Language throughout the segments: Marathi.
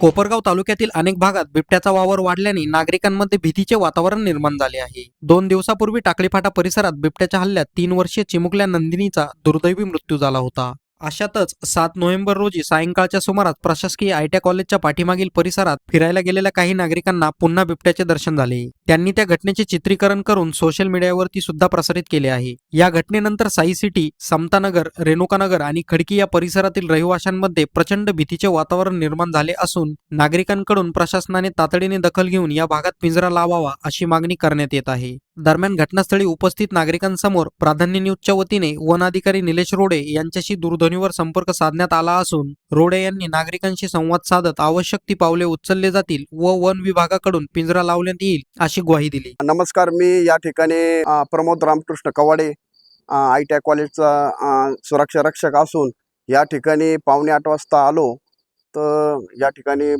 कोपरगाव तालुक्यातील अनेक भागात बिबट्याचा वावर वाढल्याने नागरिकांमध्ये भीतीचे वातावरण निर्माण झाले आहे. दोन दिवसापूर्वी टाकळीफाटा परिसरात बिबट्याच्या हल्ल्यात तीन वर्षीय चिमुकल्या नंदिनीचा दुर्दैवी मृत्यू झाला होता. अशातच सात नोव्हेंबर रोजी सायंकाळच्या सुमारास प्रशासकीय आयटीआय कॉलेजच्या पाठीमागील परिसरात फिरायला गेलेल्या काही नागरिकांना पुन्हा बिबट्याचे दर्शन झाले. त्यांनी त्या घटनेचे चित्रीकरण करून सोशल मीडियावरती सुद्धा प्रसारित केले आहे. या घटनेनंतर साई सिटी समतानगर रेणुकानगर आणि खडकी या परिसरातील रहिवाशांमध्ये प्रचंड भीतीचे वातावरण निर्माण झाले असून नागरिकांकडून प्रशासनाने तातडीने दखल घेऊन या भागात पिंजरा लावावा अशी मागणी करण्यात येत आहे. दरम्यान घटनास्थळी उपस्थित नागरिकांसमोर प्राधान्य न्यूजच्या वतीने वन अधिकारी निलेश रोडे यांच्याशी दूरध्वनीवर संपर्क साधण्यात आला असून रोडे यांनी नागरिकांशी संवाद साधत आवश्यक ती पावले उचलले जातील व वन विभागाकडून पिंजरा लावण्यात येईल अशी ग्वाही दिली. नमस्कार मी या ठिकाणी Pramod Ramkrishna Kawade I T I कॉलेजचा सुरक्षा रक्षक असून या ठिकाणी पावणे आठ वाजता आलो. तर या ठिकाणी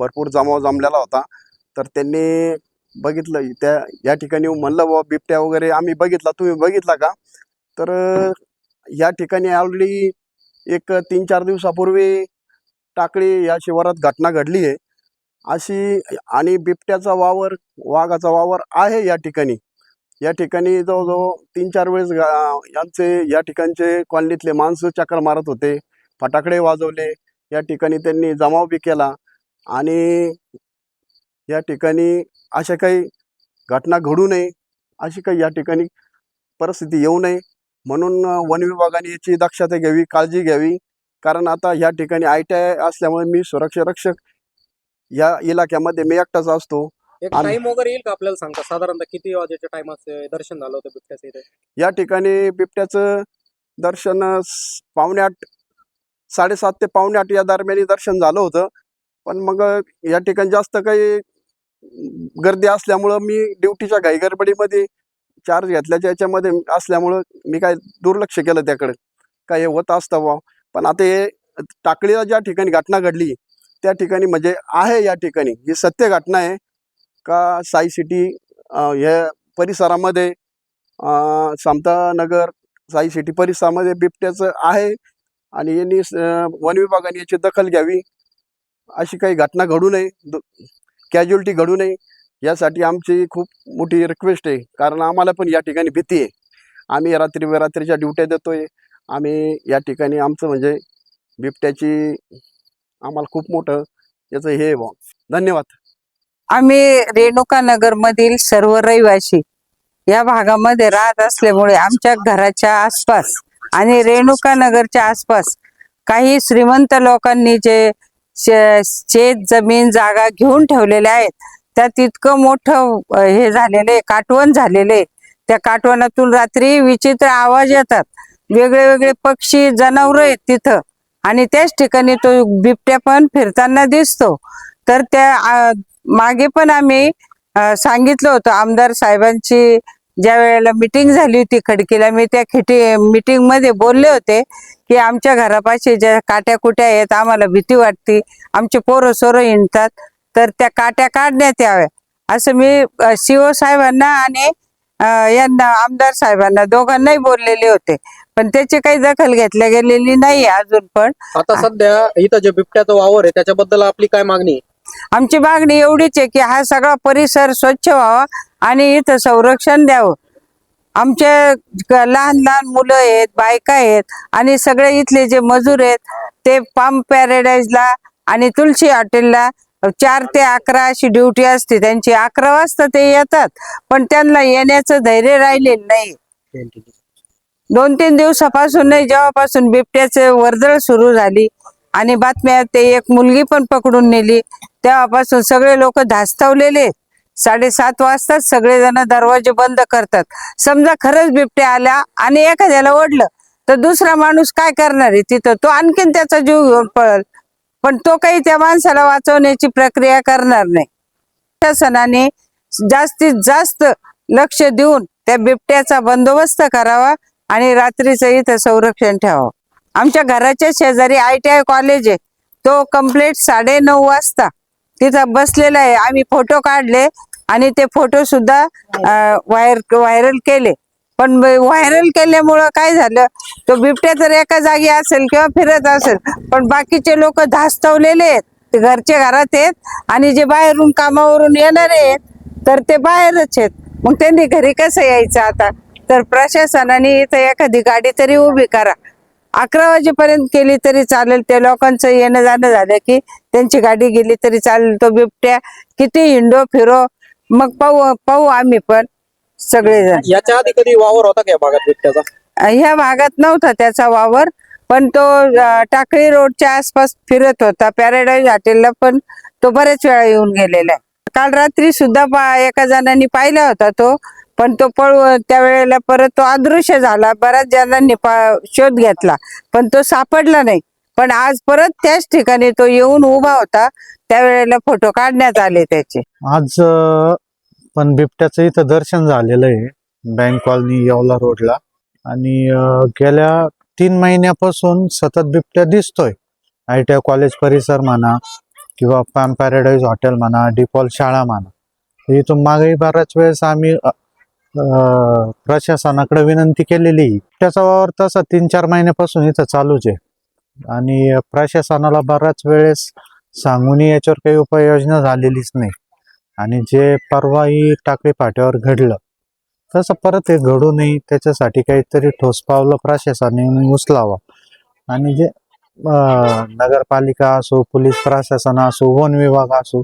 भरपूर जमाव जमलेला होता. तर त्यांनी बघितलं त्या या ठिकाणी म्हणलं बाबा बिबट्या वगैरे आम्ही बघितला तुम्ही बघितला का? तर या ठिकाणी ऑलरेडी एक तीन चार दिवसापूर्वी टाकळी या शिवारात घटना घडली आहे. अशी आणि बिबट्याचा वावर वाघाचा वावर आहे या ठिकाणी. या ठिकाणी जवळजवळ तीन चार वेळेस यांचे या ठिकाणचे कॉलनीतले माणसं चक्कर मारत होते. फटाकडे वाजवले. या ठिकाणी त्यांनी जमाव बी केला. आणि या ठिकाणी अशा काही घटना घडू नये अशी काही या ठिकाणी परिस्थिती येऊ नये म्हणून वन विभागाने याची दक्षता घ्यावी काळजी घ्यावी. कारण आता या ठिकाणी आय टी आय असल्यामुळे मी सुरक्षा रक्षक या इलाक्यामध्ये मी एकटाच असतो. एक टाइम वगैरे येईल का आपल्याला सांगता? साधारणतः किती वाजेच्या टाइमाचं दर्शन झालं होतं बिबट्याचं इथे? या ठिकाणी बिबट्याचं दर्शन स- पावणे आठ साडेसात ते पावणे आठ या दरम्यान दर्शन झालं होतं. पण मग या ठिकाणी जास्त काही गर्दी असल्यामुळं मी ड्युटीच्या घाईगडबडीमध्ये चार्ज घेतल्याच्या याच्यामध्ये असल्यामुळं मी काय दुर्लक्ष केलं त्याकडे. काय हे होत असतं बा पण आता हे टाकळीला ज्या ठिकाणी घटना घडली त्या ठिकाणी म्हणजे आहे या ठिकाणी. ही सत्य घटना आहे का साई सिटी ह्या परिसरामध्ये समतानगर साई सिटी परिसरामध्ये बिबट्याचं आहे आणि यांनी स- वन विभागाने याची दखल घ्यावी अशी काही घटना घडू नये कॅज्युअलिटी घडू नये यासाठी आमची खूप मोठी रिक्वेस्ट आहे. कारण आम्हाला पण या ठिकाणी भीती आहे. आम्ही रात्री रात्रीच्या ड्युट्या देतोय. आम्ही या ठिकाणी आमचं म्हणजे बिबट्याची आम्हाला खूप मोठं याचं हे धन्यवाद. आम्ही रेणुका नगर मधील सर्व रहिवासी या भागामध्ये राहत असल्यामुळे आमच्या घराच्या आसपास आणि रेणुका नगरच्या आसपास काही श्रीमंत लोकांनी जे शे- शेत जमीन जागा घेऊन ठेवलेल्या आहेत त्यात इतकं मोठं हे झालेलं आहे काटवण झालेलं आहे त्या काटवणातून रात्री विचित्र आवाज येतात. वेगळे वेगळे पक्षी जनावर आहेत तिथं. आणि त्याच ठिकाणी तो बिबट्या पण फिरताना दिसतो. तर त्या मागे पण आम्ही सांगितलं होतं आमदार साहेबांची ज्या वेळेला मिटिंग झाली होती खडकीला मी त्या खिटी मिटिंगमध्ये बोलले होते की आमच्या घरापाशी ज्या काट्या कुट्या आहेत आम्हाला भीती वाटते आमचे पोरं सोरं हिंडतात तर त्या काट्या काढण्यात याव्या. असं मी सीओ साहेबांना आणि यांना आमदार साहेबांना दोघांनाही बोललेले होते. पण त्याची काही दखल घेतल्या गेलेली नाही अजून पण. आता सध्या इथं जे बिबट्याचा वावर आहे त्याच्याबद्दल आपली काय मागणी आहे? आमची मागणी एवढीच आहे की हा सगळा परिसर स्वच्छ व्हावा आणि इथं संरक्षण द्यावं. आमचे क- लहान लहान मुलं आहेत बायका आहेत आणि सगळे इथले जे मजूर आहेत ते पाम पॅराडाईजला आणि तुलसी हॉटेलला चार ते अकरा अशी ड्युटी असते. त्यांची अकरा वाजता ते येतात पण त्यांना येण्याचं धैर्य राहिलेलं नाही. दोन तीन दिवसापासून नाही जेव्हापासून बिबट्याचे वर्दळ सुरू झाली आणि बातम्या ते एक मुलगी पण पकडून नेली तेव्हापासून सगळे लोक धास्तावलेले. साडेसात वाजताच सगळेजण दरवाजे बंद करतात. समजा खरंच बिबट्या आल्या आणि एखाद्याला ओढलं तर दुसरा माणूस काय करणार आहे? तिथं तो आणखीन त्याचा जीव घेऊन पळल. पण तो काही त्या माणसाला वाचवण्याची प्रक्रिया करणार नाही. प्रशासनाने जास्तीत जास्त लक्ष देऊन त्या बिबट्याचा बंदोबस्त करावा. आणि रात्रीचं इथं संरक्षण ठेवावं. आमच्या घराच्या शेजारी आय टी आय कॉलेज आहे. तो कंप्लीट साडे नऊ वाजता तिथं बसलेला आहे. आम्ही फोटो काढले आणि ते फोटो सुद्धा व्हायर व्हायरल केले. पण व्हायरल केल्यामुळं काय झालं? तो बिबट्या तर एका जागी असेल किंवा फिरत असेल पण बाकीचे लोक धास्तवलेले आहेत. ते घरचे घरात आहेत आणि जे बाहेरून कामावरून येणारे आहेत तर ते बाहेरच आहेत. मग त्यांनी घरी कसं यायचं आता? तर प्रशासनाने इथं एखादी गाडी तरी उभी करा. अकरा वाजेपर्यंत केली तरी चालेल. त्या लोकांचं येणं जाणं झालं की त्यांची गाडी गेली तरी चालेल. तो बिबट्या किती हिंडो फिरो. मग पाहू पाहू आम्ही पण सगळेजण. याच्या आधी कधी वावर होता का या भागात बिबट्याचा? ह्या भागात नव्हता त्याचा वावर पण तो अं, टाकळी रोडच्या आसपास फिरत होता. पॅराडाईज हॉटेलला पण तो बरेच वेळा येऊन गेलेला आहे. काल रात्री सुद्धा पा- एका जणांनी पाहिला होता तो. पण तो पळू त्यावेळेला परत तो अदृश्य झाला. बऱ्याच जणांनी पा- शोध घेतला. पण तो सापडला नाही. पण आज परत त्याच ठिकाणी तो येऊन उभा होता. त्यावेळेला फोटो काढण्यात आले त्याचे. आज पण बिबट्याचं इथं दर्शन झालेलं आहे. बँक कॉलनी येवला रोडला. आणि गेल्या तीन महिन्यापासून सतत बिबट्या दिसतोय. आय टी आय कॉलेज परिसर म्हणा किंवा पॅम पॅराडाईज हॉटेल म्हणा डिपॉल शाळा म्हणा. इथून मागेही बऱ्याच वेळेस आम्ही प्रशासनाकडे विनंती केलेली. त्याचा वावर तसा तीन चार महिन्यापासून इथं चालूच आहे. आणि प्रशासनाला बऱ्याच वेळेस सांगूनही याच्यावर काही उपाययोजना झालेलीच नाही. आणि जे परवाही टाकळी फाट्यावर घडलं तसं परत हे घडू नये त्याच्यासाठी काहीतरी ठोस पावलं प्रशासनाने उचलावा. आणि जे नगरपालिका असो पोलीस प्रशासन असो वन विभाग असो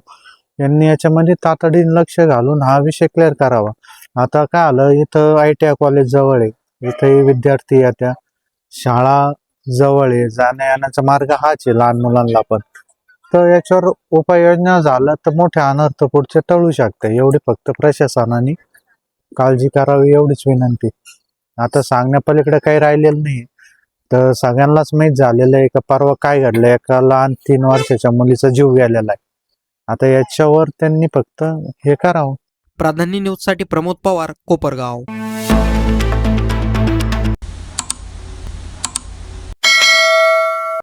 यांनी याच्यामध्ये तातडीने लक्ष घालून हा विषय क्लिअर करावा. आता काय आलं इथं आय टी आय कॉलेज जवळ आहे. इथंही विद्यार्थी येत्या शाळा जवळ आहे. जाण्या येण्याचा मार्ग हाच आहे लहान मुलांना पण. तर याच्यावर उपाययोजना झाला तर मोठे अनर्थ पुढचे टळू शकते. एवढी फक्त प्रशासनाने काळजी करावी एवढीच विनंती. आता सांगण्यापलीकडे काही राहिलेलं नाही तर सगळ्यांनाच माहीत झालेलं आहे का परवा काय घडलं? एका लहान तीन वर्षाच्या मुलीचा जीव गेलेला आहे. आता याच्यावर त्यांनी फक्त हे करावं. प्राधान्य न्यूजसाठी प्रमोद पवार कोपरगाव.